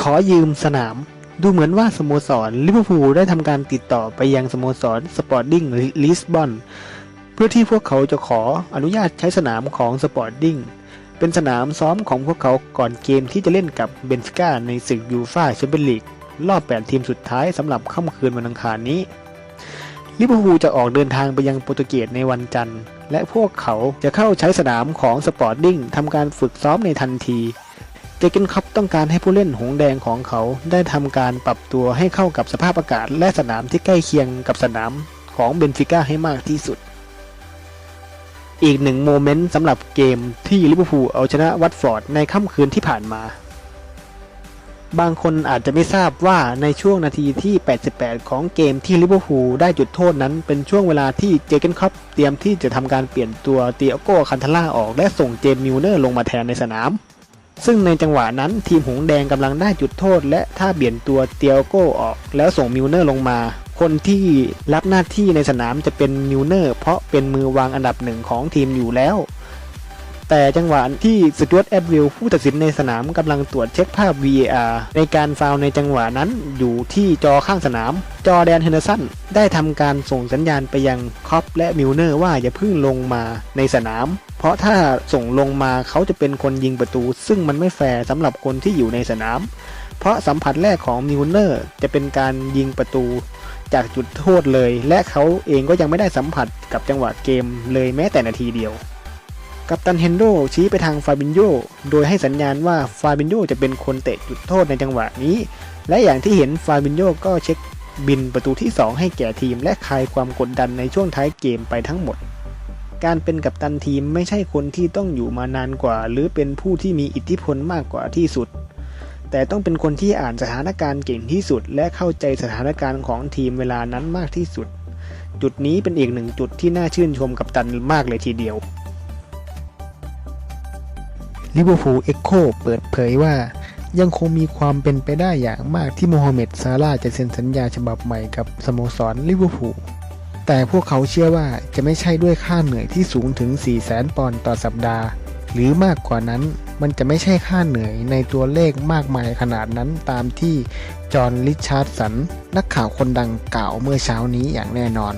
ขอยืมสนาม ดูเหมือนว่าสโมสรลิเวอร์พูลได้ทำการติดต่อไปยังสโมสรสปอร์ติ้งลิสบอนเพื่อที่พวกเขาจะขออนุญาตใช้สนามของสปอร์ติ้งเป็นสนามซ้อมของพวกเขาก่อนเกมที่จะเล่นกับเบนฟิก้าในศึกยูฟ่าแชมเปี้ยนลีกรอบ 8 ทีมสุดท้ายสำหรับค่ำคืนวันอังคารนี้ลิเวอร์พูลจะออกเดินทางไปยังโปรตุเกสในวันจันทร์ และพวกเขาจะเข้าใช้สนามของสปอร์ติ้งทำการฝึกซ้อมในทันที เจเกนคัพต้องการให้ผู้เล่นหงแดงของเขาได้ทำการปรับตัวให้เข้ากับสภาพอากาศและสนามที่ใกล้เคียงกับสนามของเบนฟิก้าให้มากที่สุด อีกหนึ่งโมเมนต์สำหรับเกมที่ลิเวอร์พูลเอาชนะวัตฟอร์ดในค่ำคืนที่ผ่านมา บางคนอาจจะไม่ทราบว่าในช่วงนาทีที่ 88 ของเกมที่ลิเวอร์พูลได้จุดโทษนั้นเป็นช่วงเวลาที่เจเกนคัพเตรียมที่จะทำการเปลี่ยนตัวเตียโก้คันทล่าออกและส่งเจมส์มิลเนอร์ลงมาแทนในสนาม ซึ่งในจังหวะนั้นทีมหงแดงกำลังได้จุดโทษ และถ้าเปลี่ยนตัวเตียโกออก แล้วส่งมิลเนอร์ลงมา คนที่รับหน้าที่ในสนามจะเป็นมิลเนอร์ เพราะเป็นมือวางอันดับหนึ่งของทีมอยู่แล้ว แต่จังหวะที่สจวตแอดวิลผู้ตัดสินในสนามกำลังตรวจเช็คภาพ VAR ในการฟาวในจังหวะนั้นอยู่ที่จอข้างสนาม จอแดนเฮนเดอร์สันได้ทำการส่งสัญญาณไปยังคอปและมิลเนอร์ว่าอย่าพิ่งลงมาในสนาม เพราะถ้าส่งลงมาเขาจะเป็นคนยิงประตู ซึ่งมันไม่แฟร์สำหรับคนที่อยู่ในสนาม เพราะสัมผัสแรกของมิลเนอร์จะเป็นการยิงประตูจากจุดโทษเลย และเขาเองก็ยังไม่ได้สัมผัสกับจังหวะเกมเลยแม้แต่นาทีเดียว กัปตันเฮนโดชี้ไปทางฟาบินโยโดยให้สัญญาณว่าฟาบินโยจะเป็นคนเตะจุดโทษในจังหวะนี้ และอย่างที่เห็นฟาบินโยก็เช็คบินประตูที่ 2 ให้แก่ทีม และคลายความกดดันในช่วงท้ายเกมไปทั้งหมด การเป็นกัปตันทีมไม่ใช่คนที่ต้องอยู่มานานกว่า หรือเป็นผู้ที่มีอิทธิพลมากกว่าที่สุด แต่ต้องเป็นคนที่อ่านสถานการณ์เก่งที่สุด และเข้าใจสถานการณ์ของทีมเวลานั้นมากที่สุด จุดนี้เป็นอีกหนึ่งจุดที่น่าชื่นชมกัปตันมากเลยทีเดียว ลิเวอร์พูลเอ็กโคเปิดเผยว่า ยังคงมีความเป็นไปได้อย่างมากที่โมฮัมเหม็ดซาร่าจะเซ็นสัญญาฉบับใหม่กับสโมสรลิเวอร์พูลแต่พวกเขาเชื่อว่าจะไม่ใช่ด้วยค่าเหนื่อยที่สูงถึง 4 0 0แสนปอนด์ต่อสัปดาห์ หรือมากกว่านั้นมันจะไม่ใช่ค่าเหนื่อยในตัวเลขมากมายขนาดนั้นตามที่จอห์นริชาร์ดสัน นักข่าวคนดังกล่าวเมื่อเช้านี้อย่างแน่นอน